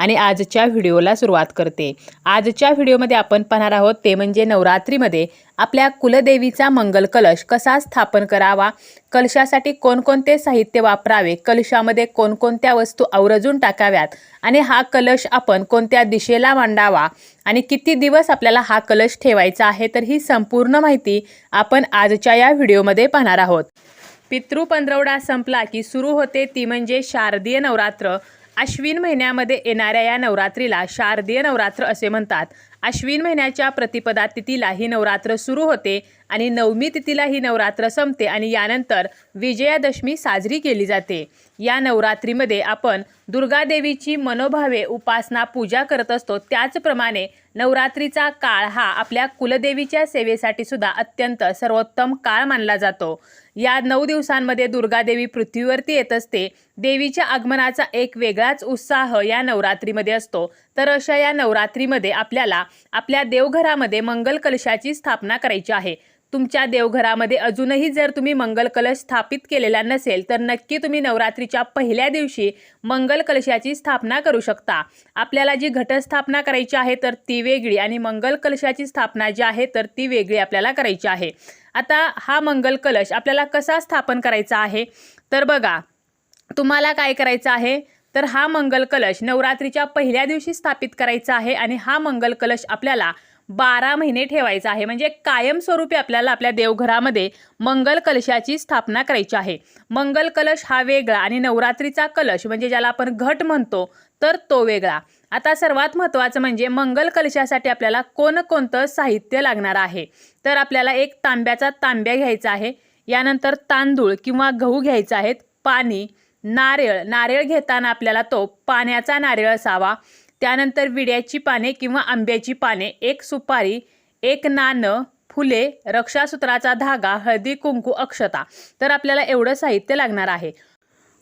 आणि आजच्या व्हिडिओला सुरुवात करते. आजच्या व्हिडिओमध्ये आपण पाहणार आहोत ते म्हणजे नवरात्रीमध्ये आपल्या कुलदेवीचा मंगल कलश कसा स्थापन करावा? कलशासाठी कोणकोणते साहित्य वापरावे? कलशामध्ये कोणकोणत्या वस्तू आवरजून टाकाव्यात? आणि हा कलश आपण कोणत्या दिशेला मांडावा? आणि किती दिवस आपल्याला हा कलश ठेवायचा आहे? तर ही संपूर्ण माहिती आपण आजच्या या व्हिडिओमध्ये पाहणार आहोत. पितृ पंधरवडा संपला की सुरू होते ती म्हणजे शारदीय नवरात्र. अश्विन महिन्यामध्ये येणाऱ्या या नवरात्रीला शारदीय नवरात्र असे म्हणतात. अश्विन महिन्याच्या प्रतिपदा तिथीला ही नवरात्र सुरू होते आणि नवमी तिथीला ही नवरात्र संपते आणि यानंतर विजयादशमी साजरी केली जाते. या नवरात्रीमध्ये आपण दुर्गादेवीची मनोभावे उपासना पूजा करत असतो. त्याचप्रमाणे नवरात्रीचा काळ हा आपल्या कुलदेवीच्या सेवेसाठी सुद्धा अत्यंत सर्वोत्तम काळ मानला जातो. या नऊ दिवसांमध्ये दुर्गादेवी पृथ्वीवरती येत असते. देवीच्या आगमनाचा एक वेगळाच उत्साह या नवरात्रीमध्ये असतो. तर अशा या नवरात्रीमध्ये आपल्याला आपल्या देवघरामध्ये मंगल कलशाची स्थापना करायची आहे. तुमच्या देवघरामध्ये अजूनही जर तुम्ही मंगल कलश स्थापित केलेला नसेल तर नक्की तुम्ही नवरात्रीच्या पहिल्या दिवशी मंगल कलशाची स्थापना करू शकता. आपल्याला जी घटस्थापना करायची आहे तर ती वेगळी आणि मंगल कलशाची स्थापना जी आहे तर ती वेगळी आपल्याला करायची आहे. आता हा मंगल कलश आपल्याला कसा स्थापन करायचा आहे? तर बघा तुम्हाला काय करायचं आहे? तर हा मंगल कलश नवरात्रीच्या पहिल्या दिवशी स्थापित करायचा आहे आणि हा मंगल कलश आपल्याला बारा महिने ठेवायचा आहे. म्हणजे कायमस्वरूपी आपल्याला आपल्या देवघरामध्ये मंगल कलशाची स्थापना करायची आहे. मंगल कलश हा वेगळा आणि नवरात्रीचा कलश म्हणजे ज्याला आपण घट म्हणतो तर तो वेगळा. आता सर्वात महत्त्वाचं म्हणजे मंगल कलशासाठी आपल्याला कोणकोणतं साहित्य लागणार आहे? तर आपल्याला एक तांब्याचा तांब्या घ्यायचा आहे. यानंतर तांदूळ किंवा गहू घ्यायचा आहेत पाणी नारळ. नारळ घेताना आपल्याला तो पाण्याचा नारळ असावा. त्यानंतर विड्याची पाने किंवा आंब्याची पाने एक सुपारी एक नाणं फुले रक्षासूत्राचा धागा हळदी कुंकू अक्षता. तर आपल्याला एवढं साहित्य लागणार आहे.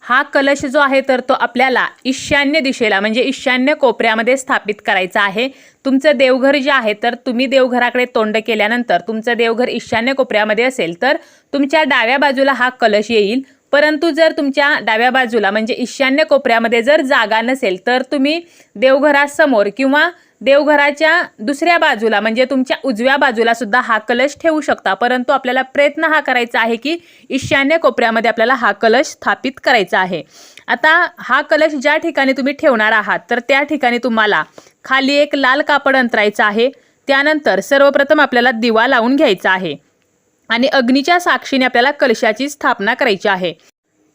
हा कलश जो आहे तर तो आपल्याला ईशान्य दिशेला म्हणजे ईशान्य कोपऱ्यामध्ये स्थापित करायचा आहे. तुमचं देवघर जे आहे तर तुम्ही देवघराकडे तोंड केल्यानंतर तुमचं देवघर ईशान्य कोपऱ्यामध्ये असेल तर तुमच्या डाव्या बाजूला हा कलश येईल. परंतु जर तुमच्या डाव्या बाजूला म्हणजे ईशान्य कोपऱ्यामध्ये जर जागा नसेल तर तुम्ही देवघरासमोर किंवा देवघराच्या दुसऱ्या बाजूला म्हणजे तुमच्या उजव्या बाजूला सुद्धा हा कलश ठेवू शकता. परंतु आपल्याला प्रयत्न हा करायचा आहे की ईशान्य कोपऱ्यामध्ये आपल्याला हा कलश स्थापित करायचा आहे. आता हा कलश ज्या ठिकाणी तुम्ही ठेवणार आहात तर त्या ठिकाणी तुम्हाला खाली एक लाल कापड अंतरायचं आहे. त्यानंतर सर्वप्रथम आपल्याला दिवा लावून घ्यायचा आहे. आणि अग्नीच्या साक्षीने आपल्याला कलशाची स्थापना करायची आहे.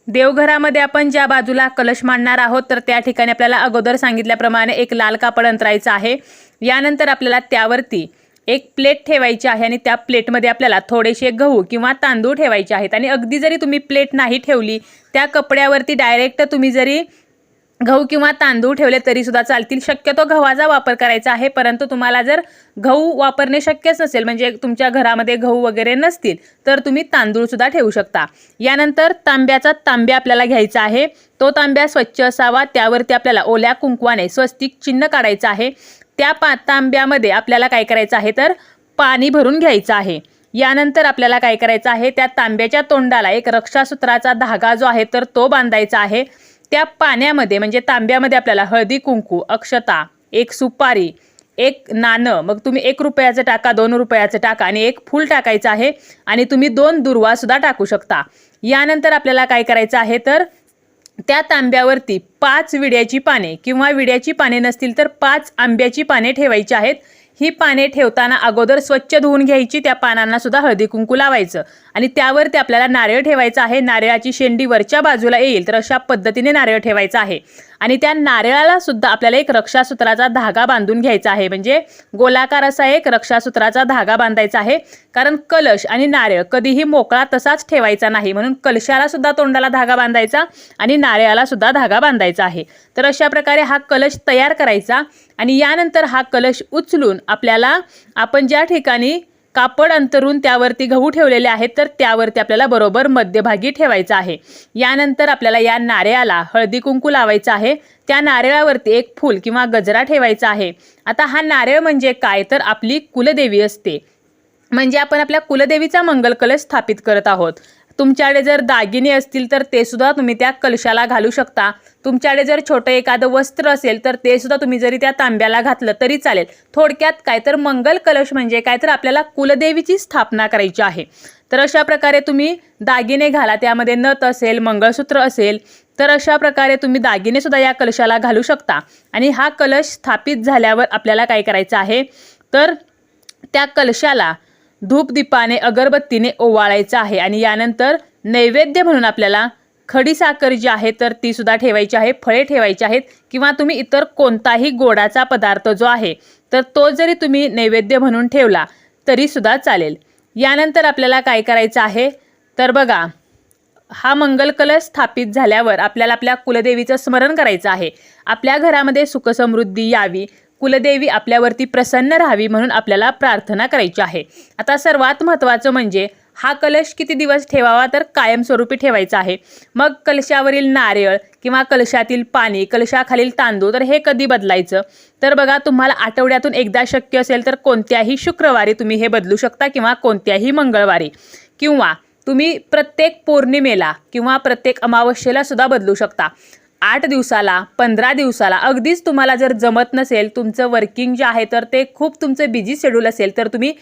देवघरामध्ये आपण ज्या बाजूला कलश मांडणार आहोत तर त्या ठिकाणी आपल्याला अगोदर सांगितल्याप्रमाणे एक लाल कापड अंतरायचं आहे. यानंतर आपल्याला त्यावरती एक प्लेट ठेवायची आहे आणि त्या प्लेटमध्ये आपल्याला थोडेसे गहू किंवा तांदूळ ठेवायचे आहेत. आणि अगदी जरी तुम्ही प्लेट नाही ठेवली त्या कपड्यावरती डायरेक्ट तुम्ही जरी गहू किंवा तांदूळ ठेवले तरी सुद्धा चालतील. शक्यतो गव्हाचा वापर करायचा आहे परंतु तुम्हाला जर गहू वापरणे शक्यच नसेल म्हणजे तुमच्या घरामध्ये गहू वगैरे नसतील तर तुम्ही तांदूळ सुद्धा ठेवू शकता. यानंतर तांब्याचा तांब्या आपल्याला घ्यायचा आहे. तो तांब्या स्वच्छ असावा त्यावरती आपल्याला ओल्या कुंकवाने स्वस्तिक चिन्ह काढायचं आहे. त्या पा तांब्यामध्ये आपल्याला काय करायचं आहे तर पाणी भरून घ्यायचं आहे. यानंतर आपल्याला काय करायचं आहे त्या तांब्याच्या तोंडाला एक रक्षासूत्राचा धागा जो आहे तर तो बांधायचा आहे. त्या पाण्यामध्ये म्हणजे तांब्यामध्ये आपल्याला हळदी कुंकू अक्षता एक सुपारी एक नाणं मग तुम्ही एक रुपयाचं टाका दोन रुपयाचं टाका आणि एक फूल टाकायचं आहे आणि तुम्ही दोन दुर्वासुद्धा टाकू शकता. यानंतर आपल्याला काय करायचं आहे तर त्या तांब्यावरती पाच विड्याची पाने किंवा विड्याची पाने नसतील तर पाच आंब्याची पाने ठेवायची आहेत. ही पाने ठेवताना अगोदर स्वच्छ धुवून घ्यायची त्या पानांना सुद्धा हळदी कुंकू लावायचं. आणि त्यावरती आपल्याला नारळ ठेवायचं आहे. नारळाची शेंडी वरच्या बाजूला येईल तर अशा पद्धतीने नारळ ठेवायचं आहे. आणि त्या नारळाला सुद्धा आपल्याला एक रक्षासूत्राचा धागा बांधून घ्यायचा आहे. म्हणजे गोलाकार असा एक रक्षासूत्राचा धागा बांधायचा आहे. कारण कलश आणि नारळ कधीही मोकळा तसाच ठेवायचा नाही. म्हणून कलशाला सुद्धा तोंडाला धागा बांधायचा आणि नारळाला सुद्धा धागा बांधायचा आहे. तर अशा प्रकारे हा कलश तयार करायचा. आणि यानंतर हा कलश उचलून आपल्याला आपण ज्या ठिकाणी कापड अंतरून त्यावरती गहू ठेवलेले आहेत तर त्यावरती आपल्याला बरोबर मध्यभागी ठेवायचं आहे. यानंतर आपल्याला या नारळाला हळदी कुंकू लावायचं आहे. त्या नारळावरती एक फूल किंवा गजरा ठेवायचा आहे. आता हा नारळ म्हणजे काय? तर आपली कुलदेवी असते. म्हणजे आपण आपल्या कुलदेवीचा मंगल कलश स्थापित करत आहोत. तुमच्याकडे जर दागिने असतील तर ते सुद्धा तुम्ही त्या कलशाला घालू शकता. तुमच्याकडे जर छोटं एखादं वस्त्र असेल तर ते सुद्धा तुम्ही जरी त्या तांब्याला घातलं तरी चालेल. थोडक्यात काय तर मंगल कलश म्हणजे काय तर आपल्याला कुलदेवीची स्थापना करायची आहे. तर अशा प्रकारे तुम्ही दागिने घाला त्यामध्ये नथ असेल मंगळसूत्र असेल तर अशा प्रकारे तुम्ही दागिने सुद्धा या कलशाला घालू शकता. आणि हा कलश स्थापित झाल्यावर आपल्याला काय करायचं आहे? तर त्या कलशाला धूपदीपाने अगरबत्तीने ओवाळायचं आहे आणि यानंतर नैवेद्य म्हणून आपल्याला खडी साखर जी आहे तर ती सुद्धा ठेवायची आहे. फळे ठेवायची आहेत किंवा तुम्ही इतर कोणताही गोडाचा पदार्थ जो आहे तर तो जरी तुम्ही नैवेद्य म्हणून ठेवला तरी सुद्धा चालेल. यानंतर आपल्याला काय करायचं आहे तर बघा हा मंगल कलश स्थापित झाल्यावर आपल्याला आपल्या कुलदेवीचं स्मरण करायचं आहे. आपल्या घरामध्ये सुखसमृद्धी यावी कुलदेवी आपल्यावरती प्रसन्न राहावी म्हणून आपल्याला प्रार्थना करायची आहे. आता सर्वात महत्त्वाचं म्हणजे हा कलश किती दिवस ठेवावा तर कायमस्वरूपी ठेवायचा आहे. मग कलशावरील नारळ किंवा कलशातील पाणी कलशाखालील तांदूळ तर हे कधी बदलायचं? तर बघा तुम्हाला आठवड्यातून एकदा शक्य असेल तर कोणत्याही शुक्रवारी तुम्ही हे बदलू शकता किंवा कोणत्याही मंगळवारी. किंवा तुम्ही प्रत्येक पौर्णिमेला किंवा प्रत्येक अमावस्येला सुद्धा बदलू शकता. आठ दिवसाला पंधरा दिवसाला. अगदीच तुम्हाला जर जमत नसेल तुमचं वर्किंग जे आहे तर ते खूप तुमचं बिझी शेड्यूल असेल तर तुम्ही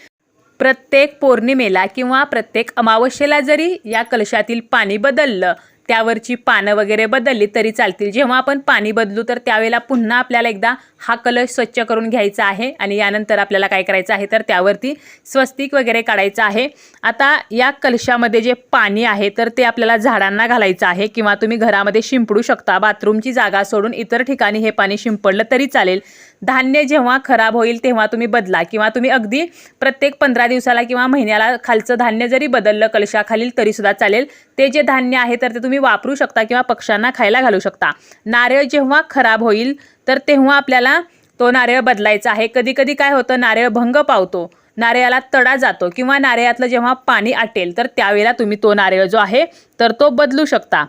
प्रत्येक पौर्णिमेला किंवा प्रत्येक अमावस्येला जरी या कलशातील पाणी बदललं त्यावरची पानं वगैरे बदलली तरी चालतील. जेव्हा आपण पाणी बदलू तर त्यावेळेला पुन्हा आपल्याला एकदा हा कलश स्वच्छ करून घ्यायचा आहे आणि यानंतर आपल्याला काय करायचं आहे तर त्यावरती स्वस्तिक वगैरे काढायचं आहे. आता या कलशामध्ये जे पाणी आहे तर ते आपल्याला झाडांना घालायचं आहे किंवा तुम्ही घरामध्ये शिंपडू शकता. बाथरूमची जागा सोडून इतर ठिकाणी हे पाणी शिंपडलं तरी चालेल. धान्य जेव्हा खराब होईल तेव्हा तुम्ही बदला किंवा तुम्ही अगदी प्रत्येक पंधरा दिवसाला किंवा महिन्याला खालचं धान्य जरी बदललं कलशाखालील तरीसुद्धा चालेल. ते जे धान्य आहे तर ते तुम्ही वापरू शकता किंवा पक्ष्यांना खायला घालू शकता. नारळ जेव्हा खराब होईल तर तेव्हा आपल्याला तो नारळ बदलायचा आहे. कधी कधी काय होतं नारळ भंग पावतो नारळाला तडा जातो किंवा नारळातलं जेव्हा पाणी आटेल तर त्यावेळेला तुम्ही तो नारळ जो आहे तर तो बदलू शकता.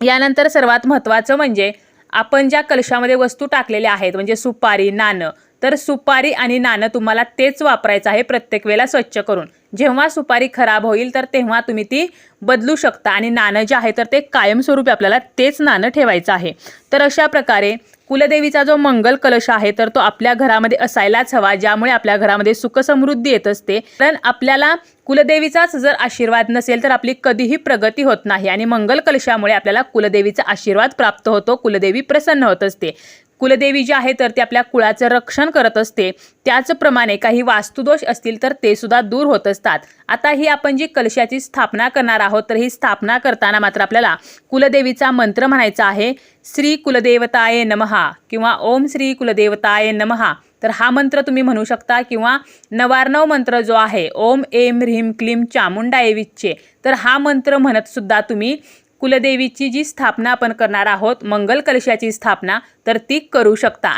यानंतर सर्वात महत्त्वाचं म्हणजे आपण ज्या कलशामध्ये वस्तू टाकलेल्या आहेत म्हणजे सुपारी नाणं तर सुपारी आणि नाणं तुम्हाला तेच वापरायचं आहे प्रत्येक वेळेला स्वच्छ करून. जेव्हा सुपारी खराब होईल तर तेव्हा तुम्ही ती बदलू शकता. आणि नाणं जे आहे तर ते कायमस्वरूपी आपल्याला तेच नाणं ठेवायचं आहे. तर अशा प्रकारे कुलदेवीचा जो मंगल कलश आहे तर तो आपल्या घरामध्ये असायलाच हवा ज्यामुळे आपल्या घरामध्ये सुखसमृद्धी येत असते. कारण आपल्याला कुलदेवीचाच जर आशीर्वाद नसेल तर आपली कधीही प्रगती होत नाही. आणि मंगल कलशामुळे आपल्याला कुलदेवीचा आशीर्वाद प्राप्त होतो कुलदेवी प्रसन्न होत असते. कुलदेवी जी आहे तर ती आपल्या कुळाचं रक्षण करत असते. त्याचप्रमाणे काही वास्तुदोष असतील तर ते सुद्धा दूर होत असतात. आता ही आपण जी कलशाची स्थापना करणार आहोत तर ही स्थापना करताना मात्र आपल्याला कुलदेवीचा मंत्र म्हणायचा आहे. श्री कुलदेवताये नमहा किंवा ओम श्री कुलदेवताये नमहा. तर हा मंत्र तुम्ही म्हणू शकता किंवा नवार्णव मंत्र जो आहे ओम एम ह्रीम क्लीम चामुंडा एविच्चे तर हा मंत्र म्हणत सुद्धा तुम्ही कुलदेवीची जी स्थापना आपण करणार आहोत मंगल कलशाची स्थापना तर ती करू शकता.